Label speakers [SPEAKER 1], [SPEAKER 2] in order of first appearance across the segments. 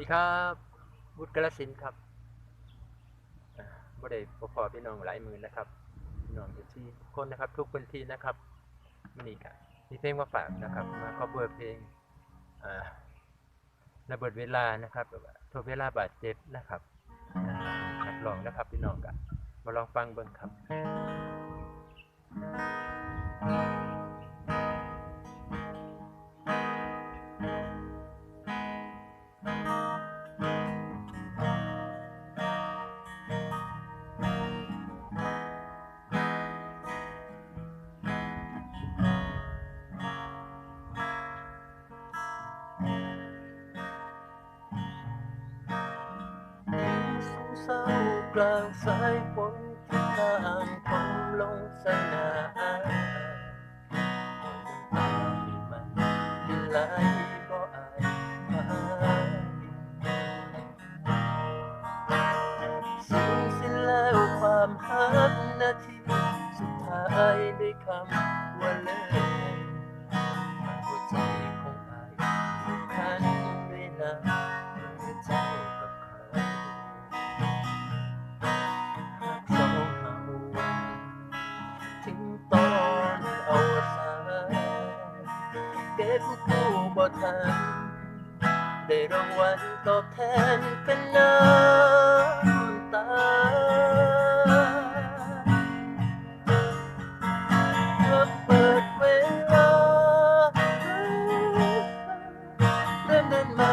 [SPEAKER 1] ดีครับบุตรกระสินครับบ่ได้พอพอพี่น้องหลายมือนะครับพี่น้องอยู่ที่ทุกคนนะครับ ทุกคนที่นะครับมันนี่ครับมีเพลงมาฝากนะครับ มาขอเบอร์เพลงระเบิดเวลานะครับทวเวลาบาดเจ็บนะครับนักลองนะครับพี่น้องกันมาลองฟังเบิ่งครับ
[SPEAKER 2] ลางสายฝนที่ทางผำลงสนามมันที่ไหลก็อายสูญสิ้นแล้วความหักนาทีสุดท้ายในคำว่าเลิ นกู้บอทันได้รางวัลตอบแทนเป็นน้ำตาเปิดเวลาเริ่มเดินมา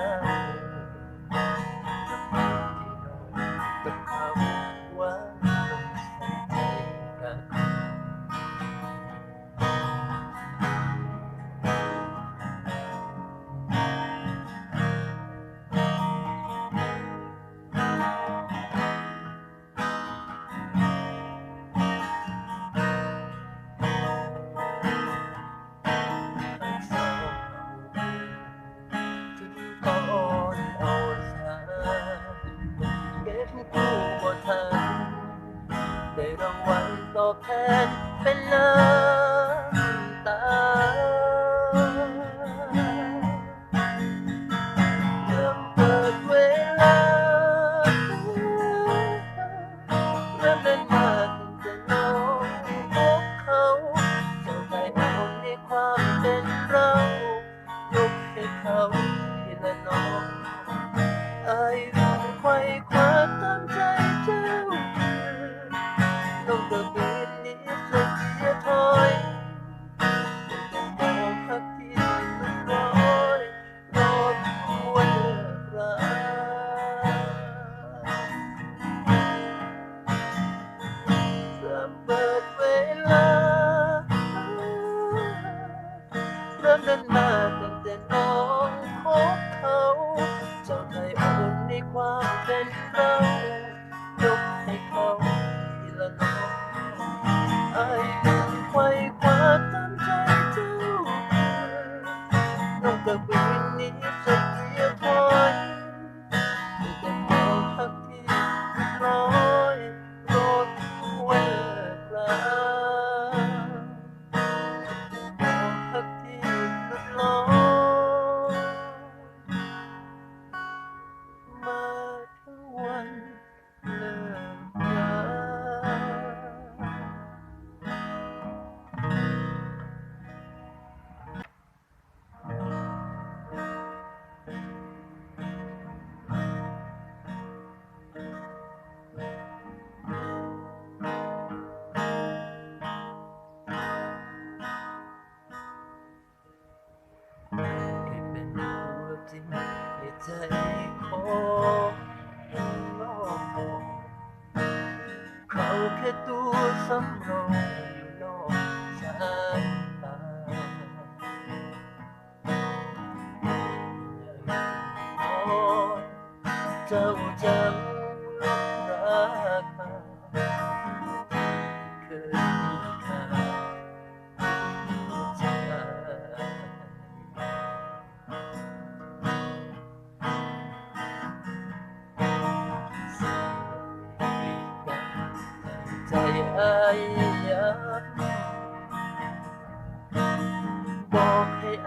[SPEAKER 2] girl. your แค่ตัวสำรองอยู่น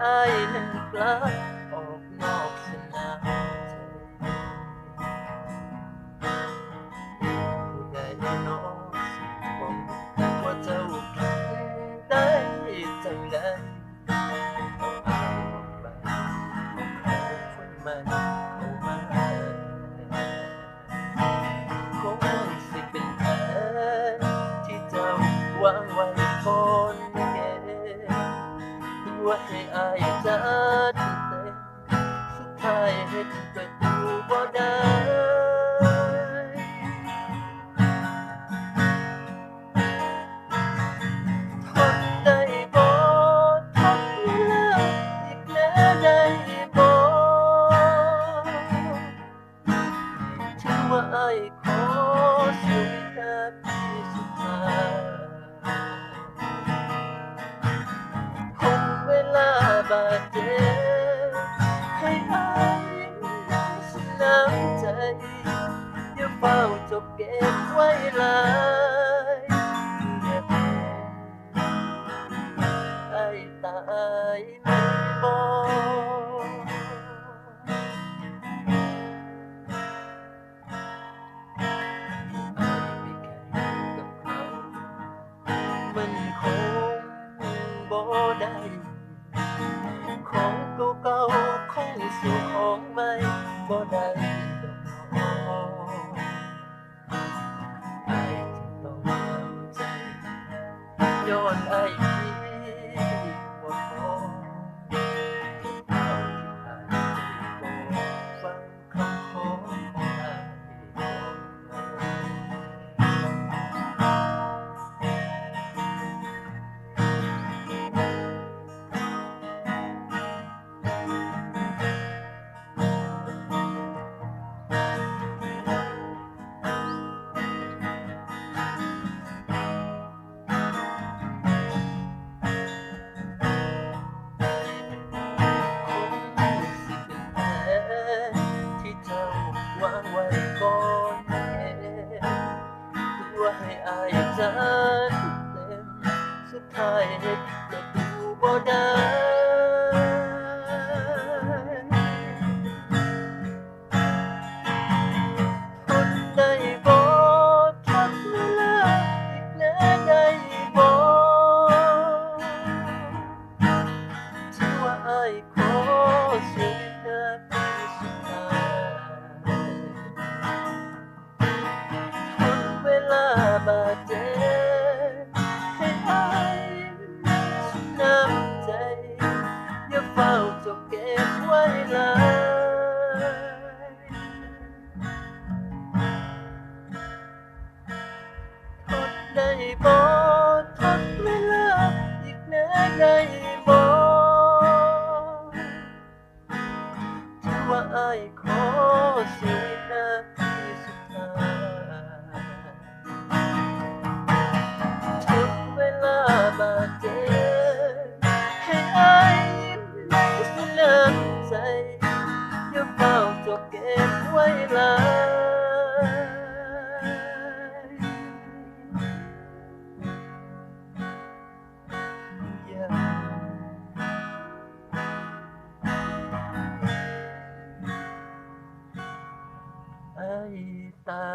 [SPEAKER 2] อกให้อายนั้นกลับออกนอกสนามใจผู้ใดนอสิบอกว่าเจ้าคิดได้จังใดต้ออาไปของเขาคนมัน บาดเจ็บให้หายสน้ำใจอย่าเฝ้าจบเก็บไว้หลาย คงสู่ของไม่บ่ได้ดอกน้องอายจึงต้องทำใจย้อนอ ตัวให้อายจัดเต็มสุดท้ายเฮ็ดประตูบ่ได้ทนได้บ่ทนเวลาอีกแน่ได้บ่ถือว่าอายขอชีวิตน น ตา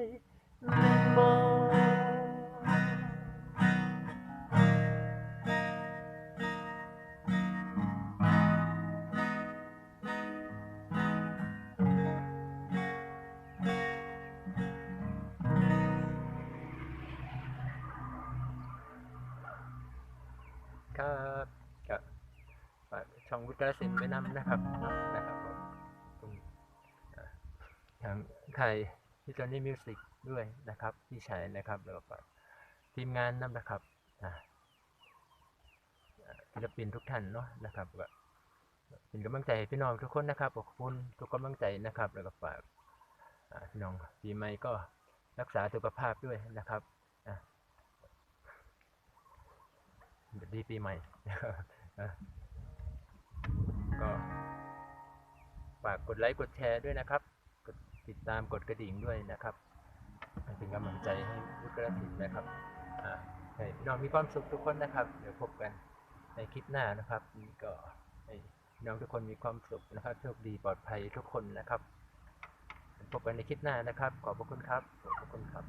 [SPEAKER 2] ยไม่บอก
[SPEAKER 1] ครับกับฝากช่องวิกระสินไปนำนะครับนะครับผมทาง ไทยที่จอนี่มิวสิกด้วยนะครับพี่ชายนะครับแล้วก็ทีมงานนำนะครับศิลปินทุกท่านเนาะนะครับก็เป็นกำลังใจพี่น้องทุกคนนะครับขอบคุณทุกกำลังใจนะครับ แล้วก็ฝากพี่น้องปีใหม่ก็รักษาสุขภาพด้วยนะครับสวัสดีปีใหม่ก็ฝากกดไลค์กดแชร์ด้วยนะครับ ติดตามกดกระดิ่งด้วยนะครับเป็นกำลังใจให้วุฒิกระสินนะครับให้พี่น้องมีความสุขทุกคนนะครับ เดี๋ยวพบกันในคลิปหน้านะครับนี่ก็ให้พี่น้องทุกคนมีความสุขนะครับโชคดีปลอดภัยทุกคนนะครับ พบกันในคลิปหน้านะครับ ขอบพระคุณครับขอบพระคุณครับ